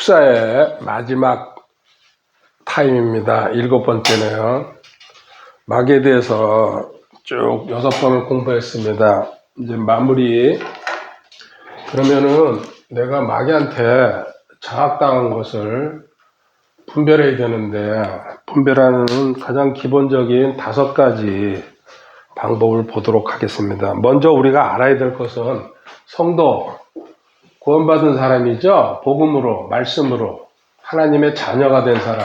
축사의 마지막 타임입니다. 일곱 번째네요. 마귀에 대해서 쭉 여섯 번을 공부했습니다. 이제 마무리. 그러면은 내가 마귀한테 장악당한 것을 분별해야 되는데, 분별하는 가장 기본적인 다섯 가지 방법을 보도록 하겠습니다. 먼저 우리가 알아야 될 것은 성도, 구원받은 사람이죠. 복음으로, 말씀으로, 하나님의 자녀가 된 사람.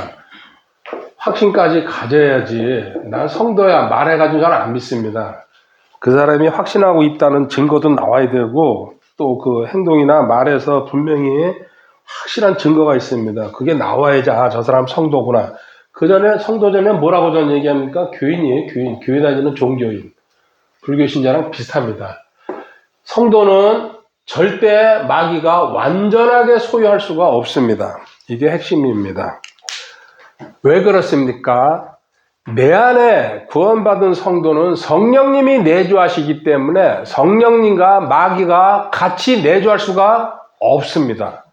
확신까지 가져야지. 난 성도야. 말해가지고 잘 안 믿습니다. 그 사람이 확신하고 있다는 증거도 나와야 되고, 또 그 행동이나 말에서 분명히 확실한 증거가 있습니다. 그게 나와야지, 아, 저 사람 성도구나. 그 전에 성도자면 뭐라고 전 얘기합니까? 교인이에요, 교인. 교회 다니는 종교인. 불교 신자랑 비슷합니다. 성도는 절대 마귀가 완전하게 소유할 수가 없습니다. 이게 핵심입니다. 왜 그렇습니까? 내 안에 구원받은 성도는 성령님이 내주하시기 때문에 성령님과 마귀가 같이 내주할 수가 없습니다.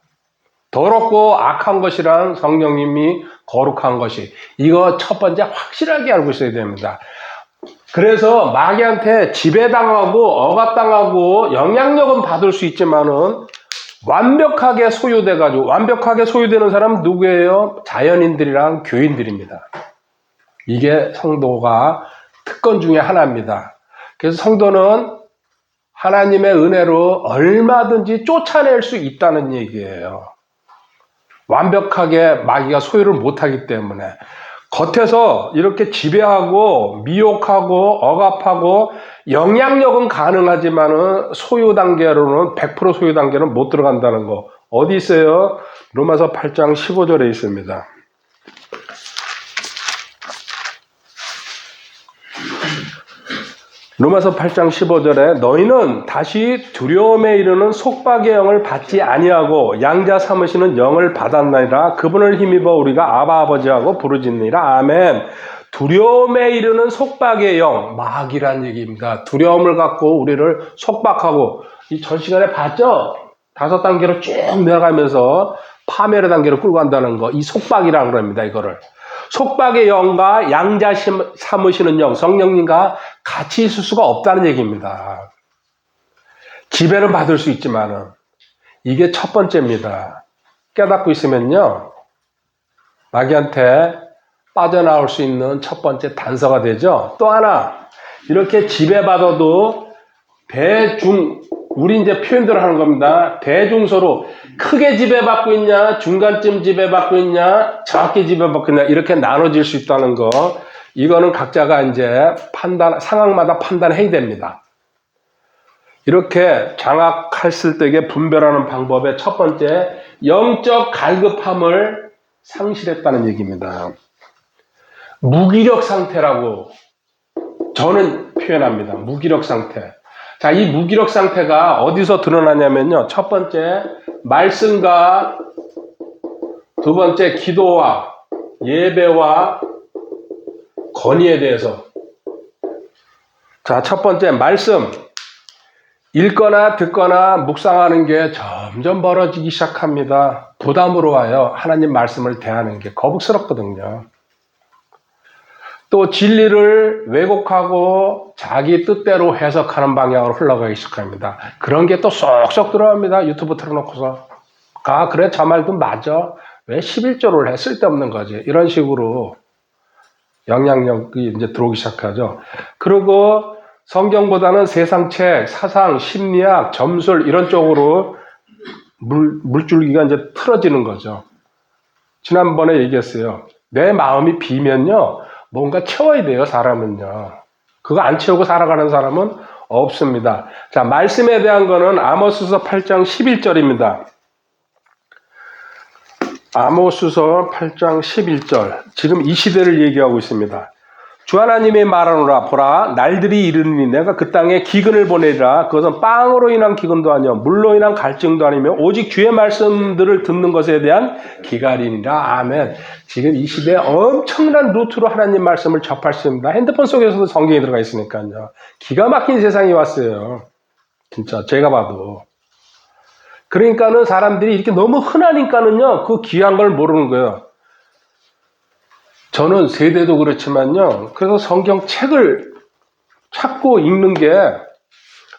더럽고 악한 것이란 성령님이 거룩한 것이 이거 첫 번째 확실하게 알고 있어야 됩니다. 그래서 마귀한테 지배당하고 억압당하고 영향력은 받을 수 있지만은 완벽하게 소유돼 가지고 완벽하게 소유되는 사람은 누구예요? 자연인들이랑 교인들입니다. 이게 성도가 특권 중에 하나입니다. 그래서 성도는 하나님의 은혜로 얼마든지 쫓아낼 수 있다는 얘기예요. 완벽하게 마귀가 소유를 못하기 때문에 겉에서 이렇게 지배하고 미혹하고 억압하고 영향력은 가능하지만은 소유 단계로는 100% 소유 단계는 못 들어간다는 거 어디 있어요? 로마서 8장 15절에 있습니다. 로마서 8장 15절에 너희는 다시 두려움에 이르는 속박의 영을 받지 아니하고 양자 삼으시는 영을 받았나이다. 그분을 힘입어 우리가 아바 아버지하고 부르짖느니라. 아멘. 두려움에 이르는 속박의 영, 마귀란 얘기입니다. 두려움을 갖고 우리를 속박하고 이 전 시간에 봤죠? 다섯 단계로 쭉 내려가면서 파멸의 단계로 끌고 간다는 거, 이 속박이라고 그럽니다. 이거를. 속박의 영과 양자 삼으시는 영, 성령님과 같이 있을 수가 없다는 얘기입니다. 지배는 받을 수 있지만은 이게 첫 번째입니다. 깨닫고 있으면요. 마귀한테 빠져나올 수 있는 첫 번째 단서가 되죠. 또 하나, 이렇게 지배받아도 대중, 우리 이제 표현대로 하는 겁니다. 대중서로 크게 지배받고 있냐, 중간쯤 지배받고 있냐, 작게 지배받고 있냐, 이렇게 나눠질 수 있다는 거. 이거는 각자가 이제 판단, 상황마다 판단해야 됩니다. 이렇게 장악했을 때에 분별하는 방법의 첫 번째, 영적 갈급함을 상실했다는 얘기입니다. 무기력 상태라고 저는 표현합니다. 무기력 상태. 자, 이 무기력 상태가 어디서 드러나냐면요. 첫 번째, 말씀과 두 번째, 기도와 예배와 건의에 대해서. 자, 첫 번째, 말씀. 읽거나 듣거나 묵상하는 게 점점 벌어지기 시작합니다. 부담으로 와요. 하나님 말씀을 대하는 게 거북스럽거든요. 또 진리를 왜곡하고 자기 뜻대로 해석하는 방향으로 흘러가기 시작합니다. 그런 게 또 쏙쏙 들어갑니다. 유튜브 틀어놓고서. 아, 그래, 저 말도 맞아. 왜 11조를 해? 쓸데없는 거지. 이런 식으로 영향력이 이제 들어오기 시작하죠. 그리고 성경보다는 세상책, 사상, 심리학, 점술 이런 쪽으로 물, 물줄기가 이제 틀어지는 거죠. 지난번에 얘기했어요. 내 마음이 비면요. 뭔가 채워야 돼요, 사람은요. 그거 안 채우고 살아가는 사람은 없습니다. 자, 말씀에 대한 거는 아모스서 8장 11절입니다. 아모스서 8장 11절. 지금 이 시대를 얘기하고 있습니다. 주 하나님의 말하노라 보라. 날들이 이르니 내가 그 땅에 기근을 보내리라. 그것은 빵으로 인한 기근도 아니요 물로 인한 갈증도 아니며 오직 주의 말씀들을 듣는 것에 대한 기갈이니라. 아멘. 지금 이 시대에 엄청난 루트로 하나님 말씀을 접할 수 있습니다. 핸드폰 속에서도 성경이 들어가 있으니까요. 기가 막힌 세상이 왔어요. 진짜 제가 봐도. 그러니까는 사람들이 이렇게 너무 흔하니까는요, 그 귀한 걸 모르는 거예요. 저는 세대도 그렇지만요, 그래서 성경 책을 찾고 읽는 게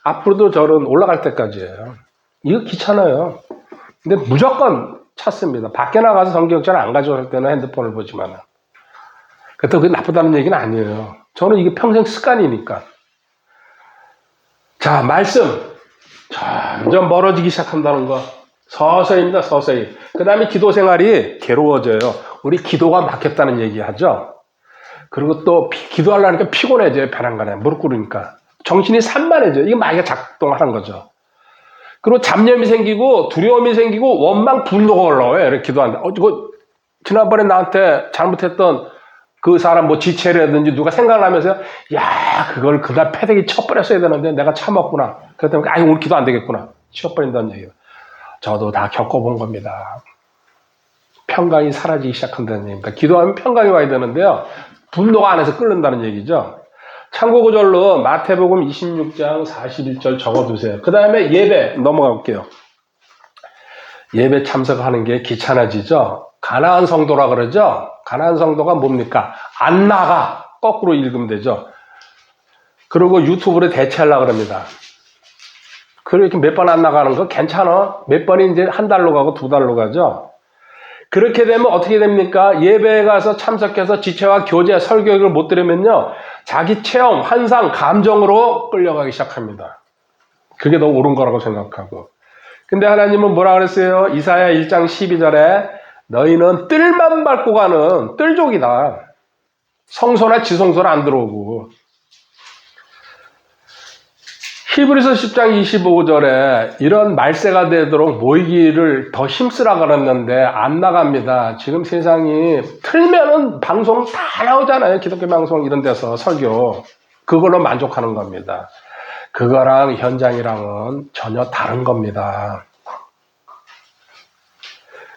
앞으로도 저는 올라갈 때까지예요. 이거 귀찮아요. 근데 무조건 찾습니다. 밖에 나가서 성경책 안 가져갈 때는 핸드폰을 보지만. 그렇다고 그게 나쁘다는 얘기는 아니에요. 저는 이게 평생 습관이니까. 자, 말씀. 점점 멀어지기 시작한다는 거. 서서히입니다, 서서히. 그 다음에 기도 생활이 괴로워져요. 우리 기도가 막혔다는 얘기 하죠. 그리고 또 피- 기도하려니까 피곤해져요, 벼랑간에. 무릎 꿇으니까. 정신이 산만해져요. 이게 마귀가 작동하는 거죠. 그리고 잡념이 생기고 두려움이 생기고 원망 분노가 올라와요. 이렇게 기도한다. 어, 이거 지난번에 나한테 잘못했던 그 사람 뭐 지체라든지 누가 생각나면서 야 그걸 그날 패대기 쳐버렸어야 되는데 내가 참았구나. 그랬더니 아 오늘 기도 안 되겠구나. 치워버린다는 얘기예요. 저도 다 겪어본 겁니다. 평강이 사라지기 시작한다는 얘기입니다. 기도하면 평강이 와야 되는데요. 분노가 안에서 끓는다는 얘기죠. 참고 구절로 마태복음 26장 41절 적어두세요. 그 다음에 예배 넘어가 볼게요. 예배 참석하는 게 귀찮아지죠. 가나안 성도라 그러죠. 가나안 성도가 뭡니까? 안 나가 거꾸로 읽으면 되죠. 그리고 유튜브로 대체하려 그럽니다. 그렇게 몇 번 안 나가는 거 괜찮아. 몇 번이 이제 한 달로 가고 두 달로 가죠. 그렇게 되면 어떻게 됩니까? 예배에 가서 참석해서 지체와 교제, 설교를 못 들으면요. 자기 체험, 환상, 감정으로 끌려가기 시작합니다. 그게 더 옳은 거라고 생각하고. 근데 하나님은 뭐라 그랬어요? 이사야 1장 12절에 너희는 뜰만 밟고 가는 뜰족이다. 성소나 지성소는 안 들어오고. 히브리서 10장 25절에 이런 말세가 되도록 모이기를 더 힘쓰라 그랬는데 안 나갑니다. 지금 세상이 틀면은 방송 다 나오잖아요. 기독교 방송 이런 데서 설교. 그걸로 만족하는 겁니다. 그거랑 현장이랑은 전혀 다른 겁니다.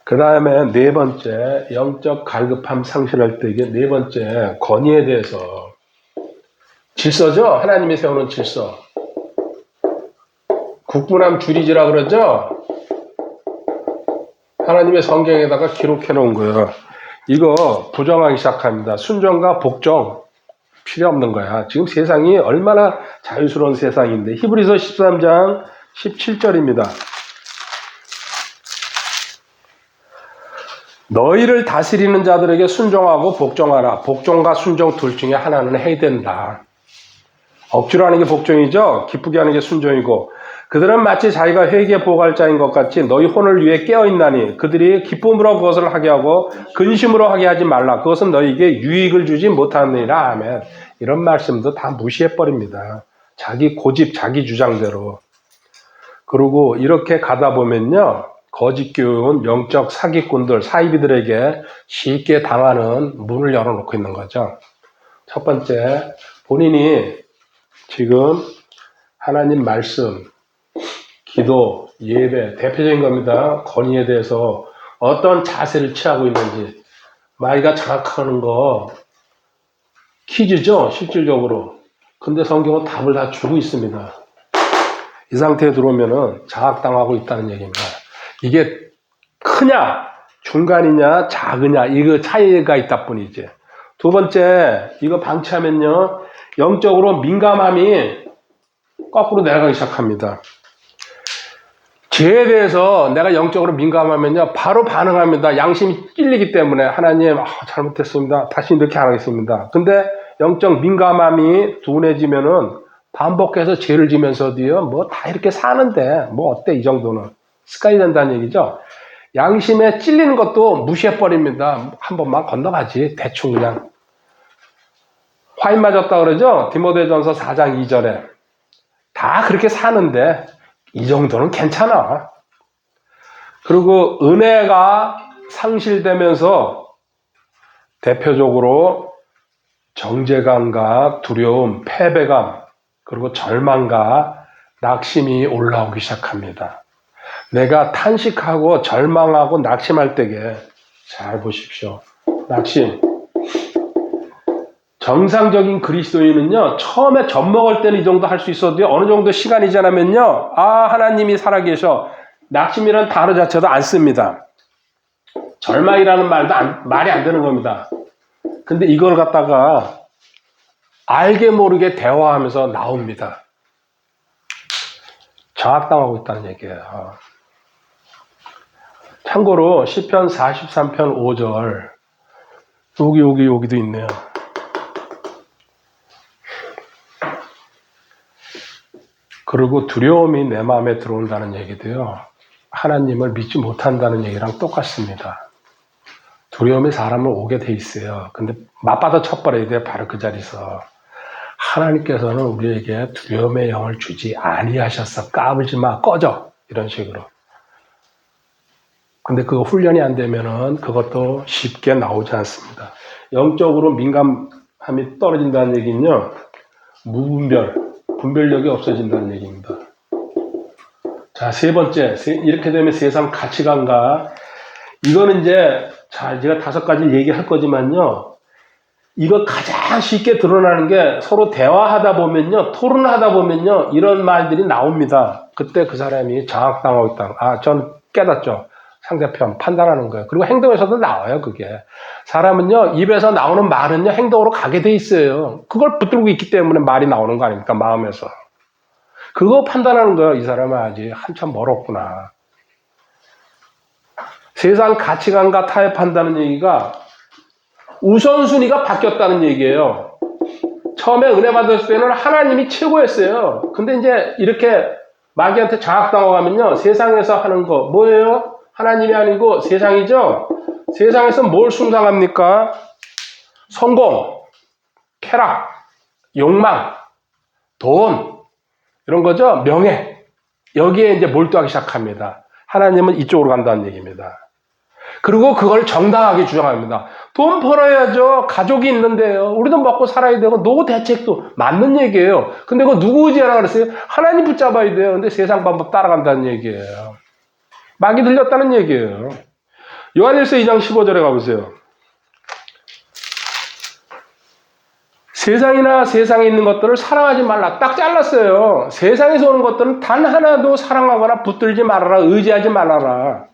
그 다음에 네 번째, 영적 갈급함 상실할 때 이게 네 번째, 건의에 대해서. 질서죠? 하나님이 세우는 질서. 국분함 줄이지라 그러죠? 하나님의 성경에다가 기록해 놓은 거예요. 이거 부정하기 시작합니다. 순종과 복종 필요 없는 거야. 지금 세상이 얼마나 자유스러운 세상인데 히브리서 13장 17절입니다. 너희를 다스리는 자들에게 순종하고 복종하라. 복종과 순종 둘 중에 하나는 해야 된다. 억지로 하는 게 복종이죠. 기쁘게 하는 게 순종이고 그들은 마치 자기가 회개 보갈자인 것 같이 너희 혼을 위해 깨어 있나니 그들이 기쁨으로 그것을 하게 하고 근심으로 하게 하지 말라. 그것은 너희에게 유익을 주지 못하느니라. 아멘. 이런 말씀도 다 무시해 버립니다. 자기 고집, 자기 주장대로. 그리고 이렇게 가다 보면요. 거짓 교훈, 영적 사기꾼들, 사이비들에게 쉽게 당하는 문을 열어놓고 있는 거죠. 첫 번째, 본인이 지금 하나님 말씀, 기도, 예배, 대표적인 겁니다. 건의에 대해서 어떤 자세를 취하고 있는지, 마이가 장악하는 거 퀴즈죠, 실질적으로. 근데 성경은 답을 다 주고 있습니다. 이 상태에 들어오면은 장악당하고 있다는 얘기입니다. 이게 크냐, 중간이냐, 작으냐, 이거 차이가 있다 뿐이지. 두 번째, 이거 방치하면요, 영적으로 민감함이 거꾸로 내려가기 시작합니다. 죄에 대해서 내가 영적으로 민감하면요, 바로 반응합니다. 양심이 찔리기 때문에 하나님 아, 잘못했습니다. 다시 이렇게 안 하겠습니다. 근데 영적 민감함이 둔해지면은 반복해서 죄를 지면서도요, 뭐 다 이렇게 사는데 뭐 어때 이 정도는 습관이 된다는 얘기죠. 양심에 찔리는 것도 무시해 버립니다. 한 번만 건너가지 대충 그냥 화인 맞았다 그러죠. 디모데전서 4장 2절에 다 그렇게 사는데 이 정도는 괜찮아. 그리고 은혜가 상실되면서 대표적으로 정제감과 두려움, 패배감, 그리고 절망과 낙심이 올라오기 시작합니다. 내가 탄식하고 절망하고 낙심할 때게 잘 보십시오. 낙심. 정상적인 그리스도인은요, 처음에 젖 먹을 때는 이 정도 할 수 있어도요, 어느 정도 시간이 지나면요, 아, 하나님이 살아계셔. 낙심이라는 단어 자체도 안 씁니다. 절망이라는 말도 안- 말이 안 되는 겁니다. 근데 이걸 갖다가 알게 모르게 대화하면서 나옵니다. 장악당하고 있다는 얘기예요. 참고로 시편 43편 5절 여기 여기 여기도 있네요. 그리고 두려움이 내 마음에 들어온다는 얘기도요. 하나님을 믿지 못한다는 얘기랑 똑같습니다. 두려움이 사람을 오게 돼 있어요. 근데 맞받아 쳐버려야 돼요. 바로 그 자리에서. 하나님께서는 우리에게 두려움의 영을 주지 아니하셨어. 까불지 마. 꺼져. 이런 식으로. 근데 그거 훈련이 안 되면은 그것도 쉽게 나오지 않습니다. 영적으로 민감함이 떨어진다는 얘기는요. 무분별, 분별력이 없어진다는 얘기입니다. 자, 세 번째. 세- 이렇게 되면 세상 가치관과 이거는 이제 자, 제가 다섯 가지 얘기할 거지만요. 이거 가장 쉽게 드러나는 게 서로 대화하다 보면요, 토론하다 보면요, 이런 말들이 나옵니다. 그때 그 사람이 장악당하고 있다. 아, 전 깨닫죠. 상대편 판단하는 거예요. 그리고 행동에서도 나와요, 그게. 사람은요, 입에서 나오는 말은요, 행동으로 가게 돼 있어요. 그걸 붙들고 있기 때문에 말이 나오는 거 아닙니까, 마음에서. 그거 판단하는 거예요, 이 사람은 아직 한참 멀었구나. 세상 가치관과 타협한다는 얘기가 우선순위가 바뀌었다는 얘기예요. 처음에 은혜 받았을 때는 하나님이 최고였어요. 근데 이제 이렇게 마귀한테 장악당하고 가면요. 세상에서 하는 거 뭐예요? 하나님이 아니고 세상이죠? 세상에서 뭘 숭상합니까? 성공, 쾌락, 욕망, 돈, 이런 거죠? 명예. 여기에 이제 몰두하기 시작합니다. 하나님은 이쪽으로 간다는 얘기입니다. 그리고 그걸 정당하게 주장합니다. 돈 벌어야죠. 가족이 있는데요. 우리도 먹고 살아야 되고 노후 대책도 맞는 얘기예요. 근데 그거 누구 의지하라 그랬어요? 하나님 붙잡아야 돼요. 근데 세상 방법 따라간다는 얘기예요. 막이 들렸다는 얘기예요. 요한일서 2장 15절에 가보세요. 세상이나 세상에 있는 것들을 사랑하지 말라. 딱 잘랐어요. 세상에서 오는 것들은 단 하나도 사랑하거나 붙들지 말아라. 의지하지 말아라.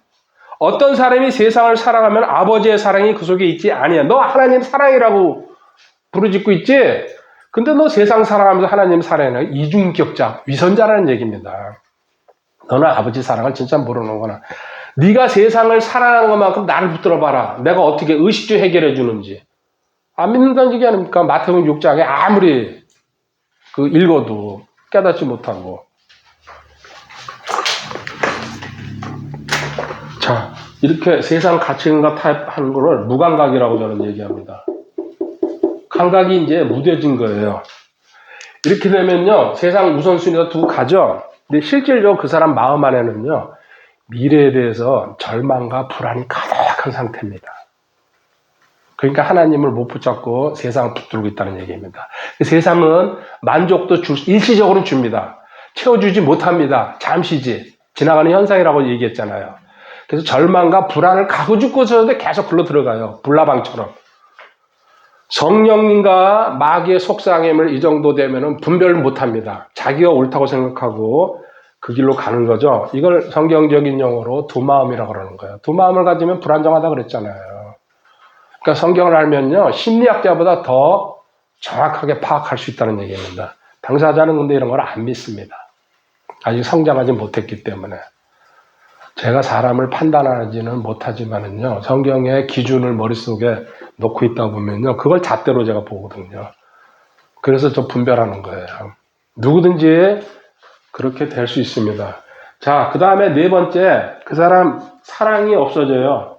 어떤 사람이 세상을 사랑하면 아버지의 사랑이 그 속에 있지 아니야. 너 하나님 사랑이라고 부르짖고 있지? 근데 너 세상 사랑하면서 하나님 사랑해. 이중격자, 위선자라는 얘기입니다. 너는 아버지 사랑을 진짜 모르는구나. 네가 세상을 사랑하는 것만큼 나를 붙들어봐라. 내가 어떻게 의식주 해결해 주는지. 안 믿는다는 얘기 아닙니까? 마태복음 6장에 아무리 그 읽어도 깨닫지 못하고. 자, 이렇게 세상 가치관과 타협하는 거를 무감각이라고 저는 얘기합니다. 감각이 이제 무뎌진 거예요. 이렇게 되면요, 세상 우선순위가 두고 가죠. 근데 실질적으로 그 사람 마음 안에는요, 미래에 대해서 절망과 불안이 가득한 상태입니다. 그러니까 하나님을 못 붙잡고 세상을 붙들고 있다는 얘기입니다. 세상은 만족도 줄, 일시적으로 줍니다. 채워주지 못합니다. 잠시지. 지나가는 현상이라고 얘기했잖아요. 그래서 절망과 불안을 가고 죽고서도 계속 불러 들어가요. 불나방처럼. 성령님과 마귀의 속상임을 이 정도 되면은 분별을 못 합니다. 자기가 옳다고 생각하고 그 길로 가는 거죠. 이걸 성경적인 용어로 두 마음이라고 그러는 거예요. 두 마음을 가지면 불안정하다 그랬잖아요. 그러니까 성경을 알면요. 심리학자보다 더 정확하게 파악할 수 있다는 얘기입니다. 당사자는 근데 이런 걸 안 믿습니다. 아직 성장하지 못했기 때문에. 제가 사람을 판단하지는 못하지만은요, 성경의 기준을 머릿속에 놓고 있다 보면요, 그걸 잣대로 제가 보거든요. 그래서 좀 분별하는 거예요. 누구든지 그렇게 될 수 있습니다. 자, 그 다음에 네 번째, 그 사람 사랑이 없어져요.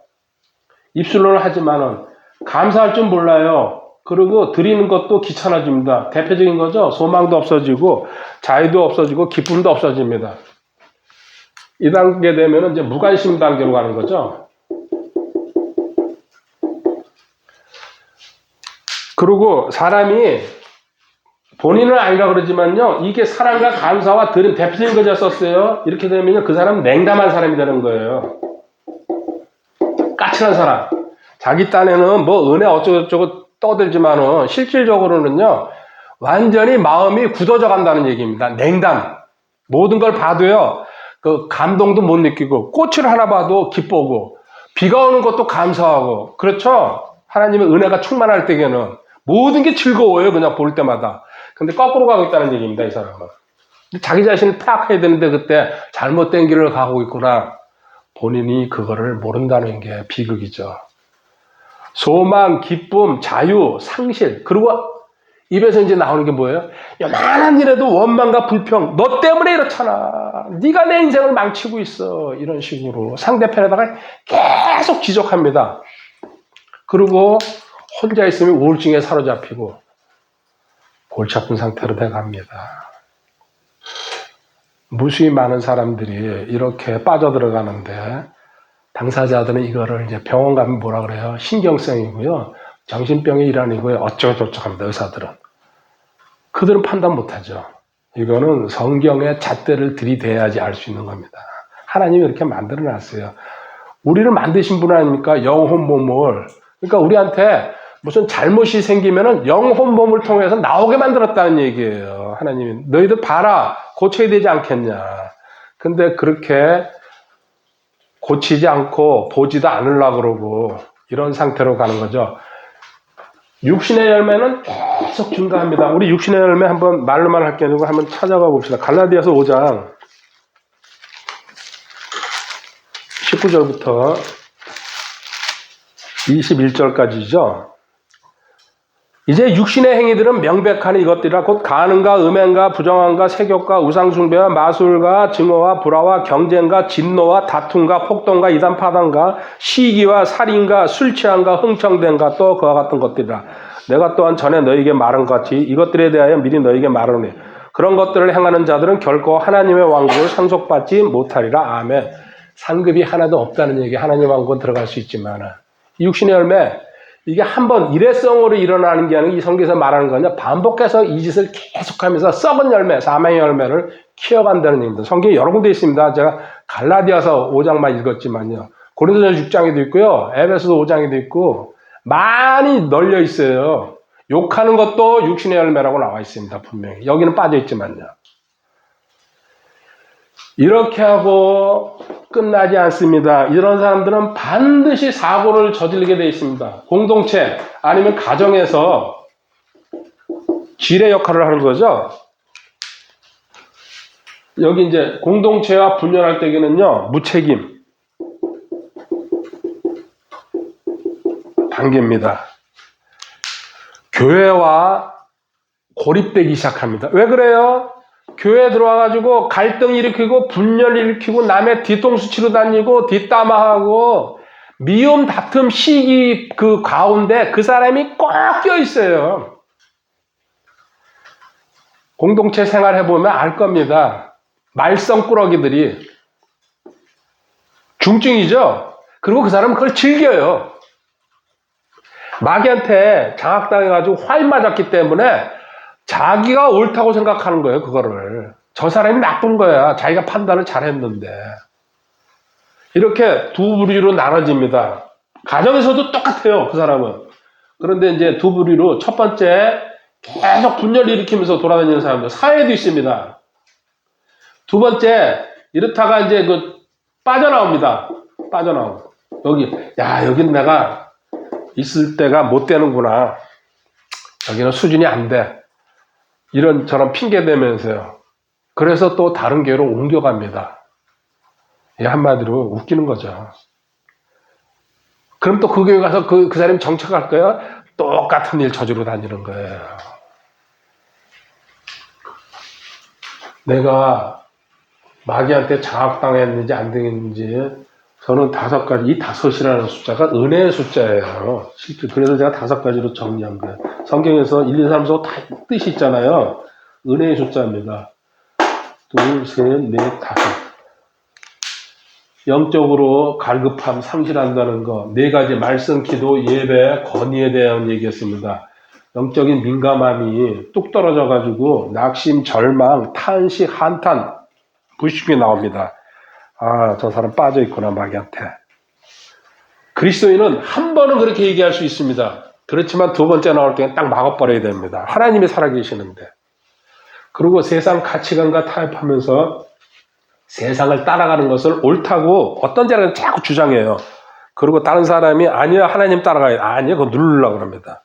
입술로는 하지만은 감사할 줄 몰라요. 그리고 드리는 것도 귀찮아집니다. 대표적인 거죠. 소망도 없어지고, 자유도 없어지고, 기쁨도 없어집니다. 이 단계 되면 이제 무관심 단계로 가는 거죠. 그리고 사람이 본인은 아니라 그러지만요, 이게 사랑과 감사와 드림 대표적인 거자 썼어요. 이렇게 되면 그 사람은 냉담한 사람이 되는 거예요. 까칠한 사람. 자기 딴에는 뭐 은혜 어쩌고저쩌고 떠들지만은 실질적으로는요, 완전히 마음이 굳어져 간다는 얘기입니다. 냉담. 모든 걸 봐도요, 그 감동도 못 느끼고 꽃을 하나 봐도 기뻐하고 비가 오는 것도 감사하고 그렇죠? 하나님의 은혜가 충만할 때에는 모든 게 즐거워요. 그냥 볼 때마다. 근데 거꾸로 가고 있다는 얘기입니다. 이 사람은. 자기 자신을 파악해야 되는데 그때 잘못된 길을 가고 있구나. 본인이 그거를 모른다는 게 비극이죠. 소망, 기쁨, 자유, 상실, 그리고 입에서 이제 나오는 게 뭐예요? 요만한 일에도 원망과 불평, 너 때문에 이렇잖아. 네가 내 인생을 망치고 있어. 이런 식으로 상대편에다가 계속 지적합니다. 그리고 혼자 있으면 우울증에 사로잡히고 골치 아픈 상태로 돼갑니다. 무수히 많은 사람들이 이렇게 빠져들어가는데 당사자들은 이거를 이제 병원 가면 뭐라 그래요? 신경성이고요. 정신병의 일환이고요. 어쩌고저쩌고 합니다. 의사들은. 그들은 판단 못하죠. 이거는 성경의 잣대를 들이대야지 알 수 있는 겁니다. 하나님이 이렇게 만들어 놨어요. 우리를 만드신 분 아닙니까? 영혼 몸을. 그러니까 우리한테 무슨 잘못이 생기면은 영혼 몸을 통해서 나오게 만들었다는 얘기예요. 하나님이. 너희들 봐라. 고쳐야 되지 않겠냐. 근데 그렇게 고치지 않고 보지도 않으려고 그러고 이런 상태로 가는 거죠. 육신의 열매는 계속 증가합니다. 우리 육신의 열매 한번 말로만 할 게 아니고 한번 찾아가 봅시다. 갈라디아서 5장 19절부터 21절까지죠. 이제 육신의 행위들은 명백한 이것들이라 곧 가능과 음행과 부정함과 세욕과 우상숭배와 마술과 증오와 불화와 경쟁과 진노와 다툼과 폭동과 이단파단과 시기와 살인과 술 취함과 흥청됨과 또 그와 같은 것들이라. 내가 또한 전에 너에게 말한 것 같이 이것들에 대하여 미리 너에게 말하노니. 그런 것들을 행하는 자들은 결코 하나님의 왕국을 상속받지 못하리라. 아멘. 상급이 하나도 없다는 얘기 하나님 왕국은 들어갈 수 있지만 육신의 열매 이게 한 번 일회성으로 일어나는 게 아니고 이 성경에서 말하는 거냐 반복해서 이 짓을 계속하면서 썩은 열매, 사망의 열매를 키워간다는 얘기입니다. 성경에 여러 군데 있습니다. 제가 갈라디아서 5장만 읽었지만요. 고린도전 6장에도 있고요. 에베소서 5장에도 있고 많이 널려 있어요. 욕하는 것도 육신의 열매라고 나와 있습니다. 분명히. 여기는 빠져 있지만요. 이렇게 하고 끝나지 않습니다. 이런 사람들은 반드시 사고를 저지르게 되어 있습니다. 공동체 아니면 가정에서 지뢰 역할을 하는 거죠. 여기 이제 공동체와 분열할 때에는요, 무책임, 단계입니다. 교회와 고립되기 시작합니다. 왜 그래요? 교회 들어와가지고 갈등 일으키고 분열 일으키고 남의 뒤통수 치러 다니고 뒷담화하고 미움 다툼 시기 그 가운데 그 사람이 꼭껴 있어요. 공동체 생활 해보면 알 겁니다. 말썽꾸러기들이 중증이죠. 그리고 그 사람은 그걸 즐겨요. 마귀한테 장악당해가지고 화인 맞았기 때문에 자기가 옳다고 생각하는 거예요, 그거를. 저 사람이 나쁜 거야. 자기가 판단을 잘 했는데. 이렇게 두 부류로 나눠집니다. 가정에서도 똑같아요, 그 사람은. 그런데 이제 두 부류로 첫 번째, 계속 분열 일으키면서 돌아다니는 사람들, 사회도 있습니다. 두 번째, 이렇다가 이제 그 빠져나옵니다. 빠져나오고. 여기, 야, 여긴 내가 있을 때가 못 되는구나. 여기는 수준이 안 돼. 이런 저런 핑계 대면서요. 그래서 또 다른 교회로 옮겨갑니다. 이 한마디로 웃기는 거죠. 그럼 또 그 교회 가서 그, 그 사람이 정착할 거예요? 똑같은 일 저지러 다니는 거예요. 내가 마귀한테 장악당했는지 안 당했는지 저는 다섯 가지, 이 다섯이라는 숫자가 은혜의 숫자예요. 실제 그래서 제가 다섯 가지로 정리한 거예요. 성경에서 1, 2, 3, 4, 다 뜻이 있잖아요. 은혜의 숫자입니다. 둘, 셋, 넷, 다섯. 영적으로 갈급함, 상실한다는 거, 네 가지 말씀, 기도, 예배, 건의에 대한 얘기였습니다. 영적인 민감함이 뚝 떨어져가지고 낙심, 절망, 탄식, 한탄, 부식이 나옵니다. 아, 저 사람 빠져 있구나, 마귀한테. 그리스도인은 한 번은 그렇게 얘기할 수 있습니다. 그렇지만 두 번째 나올 때는 딱 막아버려야 됩니다. 하나님이 살아계시는데. 그리고 세상 가치관과 타협하면서 세상을 따라가는 것을 옳다고 어떤 자는 자꾸 주장해요. 그리고 다른 사람이 아니요 하나님 따라가요. 아니요 그거 누르려고 그럽니다.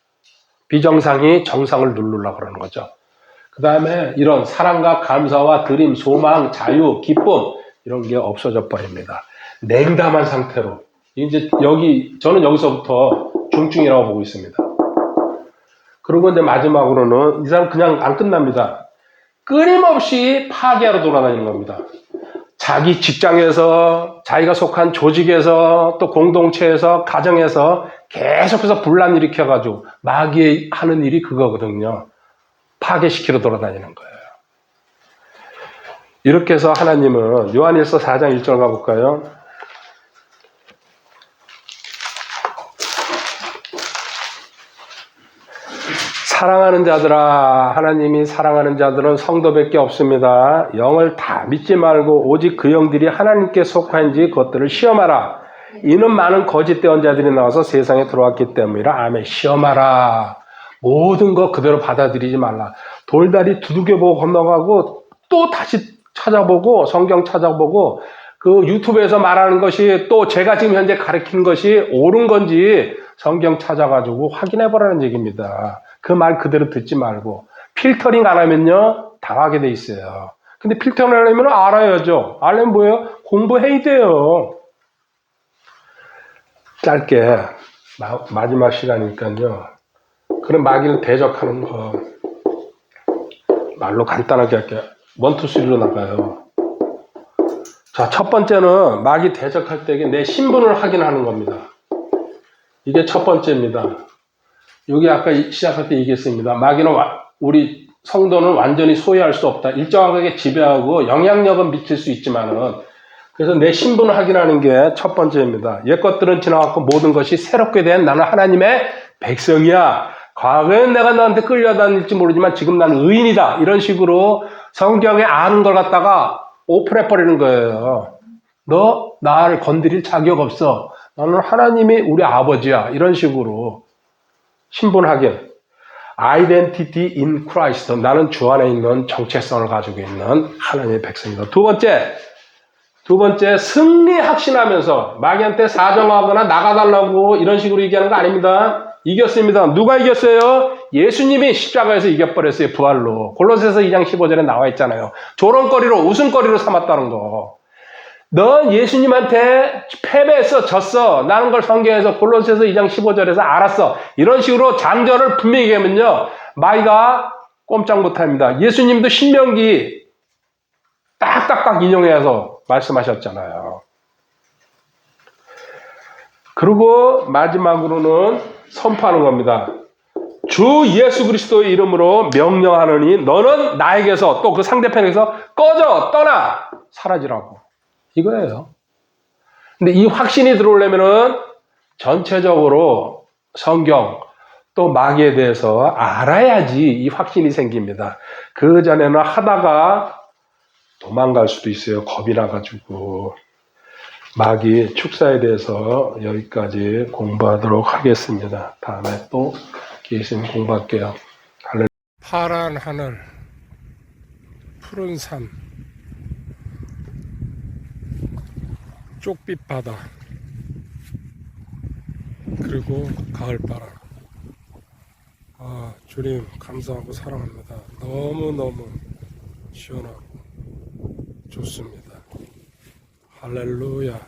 비정상이 정상을 누르려고 그러는 거죠. 그 다음에 이런 사랑과 감사와 드림, 소망, 자유, 기쁨 이런 게 없어져 버립니다. 냉담한 상태로 이제 여기 저는 여기서부터 중증이라고 보고 있습니다. 그리고 이제 마지막으로는 이 사람 그냥 안 끝납니다. 끊임없이 파괴하러 돌아다니는 겁니다. 자기 직장에서, 자기가 속한 조직에서, 또 공동체에서, 가정에서 계속해서 분란 일으켜가지고 마귀의 하는 일이 그거거든요. 파괴시키러 돌아다니는 거예요. 이렇게 해서 하나님은 요한일서 4장 1절 가볼까요? 사랑하는 자들아 하나님이 사랑하는 자들은 성도밖에 없습니다. 영을 다 믿지 말고 오직 그 영들이 하나님께 속한지 그것들을 시험하라. 이는 많은 거짓 대언자들이 나와서 세상에 들어왔기 때문이라 아멘 시험하라. 모든 거 그대로 받아들이지 말라. 돌다리 두들겨 보고 건너가고 또 다시 찾아보고 성경 찾아보고 그 유튜브에서 말하는 것이 또 제가 지금 현재 가르치는 것이 옳은 건지 성경 찾아가지고 확인해 보라는 얘기입니다. 그 말 그대로 듣지 말고 필터링 안 하면요 당하게 돼 있어요. 근데 필터링 하려면 알아야죠. 알려면 뭐예요? 공부해야 돼요. 짧게 마, 마지막 시간이니까요. 그런 마귀를 대적하는 거 말로 간단하게 할게요. 원투쓰리로 나가요. 자, 첫 번째는 마귀 대적할 때내 신분을 확인하는 겁니다. 이게 첫 번째입니다. 여기 아까 이- 시작할 때 얘기했습니다. 마귀는 와- 우리 성도는 완전히 소유할 수 없다. 일정하게 지배하고 영향력은 미칠 수 있지만은 그래서 내 신분을 확인하는 게 첫 번째입니다. 옛 것들은 지나갔고 모든 것이 새롭게 된 나는 하나님의 백성이야. 과거엔 내가 너한테 끌려다닐지 모르지만 지금 나는 의인이다. 이런 식으로 성경에 아는 걸 갖다가 오픈해버리는 거예요. 너 나를 건드릴 자격 없어. 나는 하나님이 우리 아버지야. 이런 식으로 신분 확인. identity in Christ. 나는 주 안에 있는 정체성을 가지고 있는 하나님의 백성이다. 두 번째, 두 번째, 승리 확신하면서 마귀한테 사정하거나 나가달라고 이런 식으로 얘기하는 거 아닙니다. 이겼습니다. 누가 이겼어요? 예수님이 십자가에서 이겨버렸어요. 부활로. 골로새서 2장 15절에 나와 있잖아요. 조롱거리로, 웃음거리로 삼았다는 거. 넌 예수님한테 패배했어, 졌어. 나는 걸 성경에서 골로새서 2장 15절에서 알았어. 이런 식으로 장전을 분명히 하면요. 마귀가 꼼짝 못합니다. 예수님도 신명기 딱딱딱 인용해서 말씀하셨잖아요. 그리고 마지막으로는 선포하는 겁니다. 주 예수 그리스도의 이름으로 명령하느니 너는 나에게서 또 그 상대편에서 꺼져 떠나 사라지라고 이거예요. 근데 이 확신이 들어오려면은 전체적으로 성경 또 마귀에 대해서 알아야지 이 확신이 생깁니다. 그 전에는 하다가 도망갈 수도 있어요. 겁이 나가지고. 마귀 축사에 대해서 여기까지 공부하도록 하겠습니다. 다음에 또 계신 공부할게요. 할렐- 파란 하늘, 푸른 산, 쪽빛 바다, 그리고 가을 바람. 아, 주님 감사하고 사랑합니다. 너무너무 시원하고 좋습니다. 할렐루야.